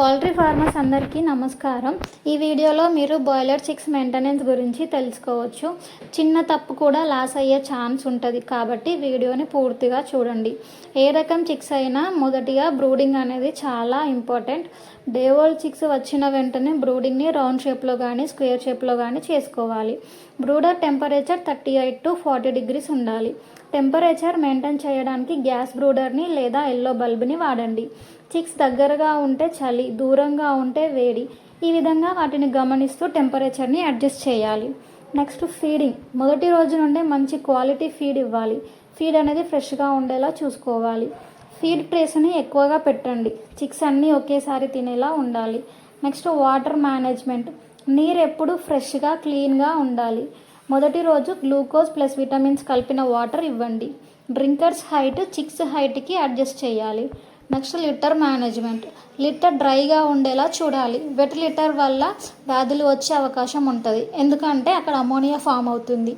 Poultry farmers అందరికీ నమస్కారం. ఈ వీడియోలో మీరు బాయిలర్ చిక్స్ మెయింటెనెన్స్ గురించి తెలుసుకోవచ్చు. చిన్న తప్పు కూడా లాస్ అయ్యే ఛాన్స్ ఉంటుంది కాబట్టి వీడియోని పూర్తిగా చూడండి. ఏ రకం చిక్స్ అయినా మొదటిగా బ్రూడింగ్ అనేది చాలా ఇంపార్టెంట్. డేవోల్ చిక్స్ వచ్చిన వెంటనే బ్రూడింగ్ని రౌండ్ షేప్లో కానీ స్క్వేర్ షేప్లో కానీ చేసుకోవాలి. Brooder temperature thirty eight to forty degrees ఉండాలి. టెంపరేచర్ మెయింటైన్ చేయడానికి గ్యాస్ బ్రూడర్ని లేదా ఎల్లో బల్బ్ని వాడండి. చిక్స్ దగ్గరగా ఉంటే చలి దూరంగా ఉంటే వేడి. ఈ విధంగా వాటిని గమనిస్తూ టెంపరేచర్ని అడ్జస్ట్ చేయాలి. Next feeding. మొదటి రోజు నుండే మంచి క్వాలిటీ ఫీడ్ ఇవ్వాలి. ఫీడ్ అనేది ఫ్రెష్గా ఉండేలా చూసుకోవాలి. ఫీడ్ ట్రేస్ని ఎక్కువగా పెట్టండి. చిక్స్ అన్నీ ఒకేసారి తినేలా ఉండాలి. Next water management. నీరు ఎప్పుడు ఫ్రెష్గా క్లీన్గా ఉండాలి. మొదటి రోజు గ్లూకోజ్ ప్లస్ విటమిన్స్ కలిపిన వాటర్ ఇవ్వండి. డ్రింకర్స్ హైట్ చిక్స్ హైట్కి అడ్జస్ట్ చేయాలి. Next litter management. లిటర్ డ్రైగా ఉండేలా చూడాలి. వెట్ లిటర్ వల్ల వ్యాధులు వచ్చే అవకాశం ఉంటుంది. ఎందుకంటే అక్కడ అమోనియా ఫామ్ అవుతుంది.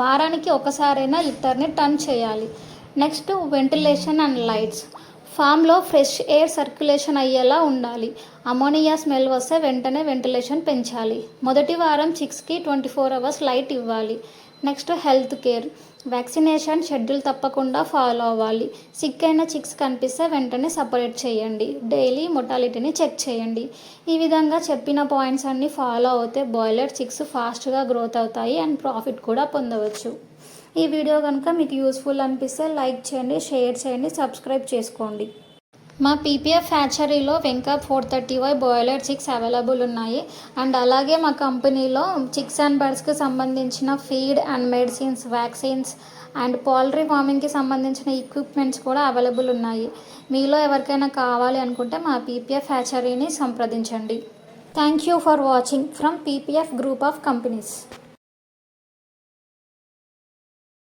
వారానికి ఒకసారైనా లిటర్ని టర్న్ చేయాలి. Next ventilation and lights. ఫామ్లో ఫ్రెష్ ఎయిర్ సర్క్యులేషన్ అయ్యేలా ఉండాలి. అమోనియా స్మెల్ వస్తే వెంటనే వెంటిలేషన్ పెంచాలి. మొదటి వారం చిక్స్కి ట్వంటీ ఫోర్ అవర్స్ లైట్ ఇవ్వాలి. Next health care. Vaccination schedule తప్పకుండా ఫాలో అవ్వాలి. సిక్ అయిన చిక్స్ కనిపిస్తే వెంటనే సపరేట్ చేయండి. డైలీ మొటాలిటీని చెక్ చేయండి. ఈ విధంగా చెప్పిన పాయింట్స్ అన్నీ ఫాలో అవుతే బాయిలర్ చిక్స్ ఫాస్ట్గా గ్రోత్ అవుతాయి అండ్ ప్రాఫిట్ కూడా పొందవచ్చు. ఈ వీడియో కనుక మీకు యూస్ఫుల్ అనిపిస్తే లైక్ చేయండి షేర్ చేయండి సబ్స్క్రైబ్ చేసుకోండి. మా పీపీఎఫ్ ఫ్యాక్టరీలో వెంకా four thirty Y boiler chicks available ఉన్నాయి. అండ్ అలాగే మా కంపెనీలో చిక్స్ అండ్ బర్డ్స్కి సంబంధించిన feed and medicines vaccines and poultry ఫార్మింగ్కి సంబంధించిన ఎక్విప్మెంట్స్ కూడా అవైలబుల్ ఉన్నాయి. మీలో ఎవరికైనా కావాలి అనుకుంటే మా పీపీఎఫ్ ఫ్యాక్టరీని సంప్రదించండి. Thank you for watching from PPF group of companies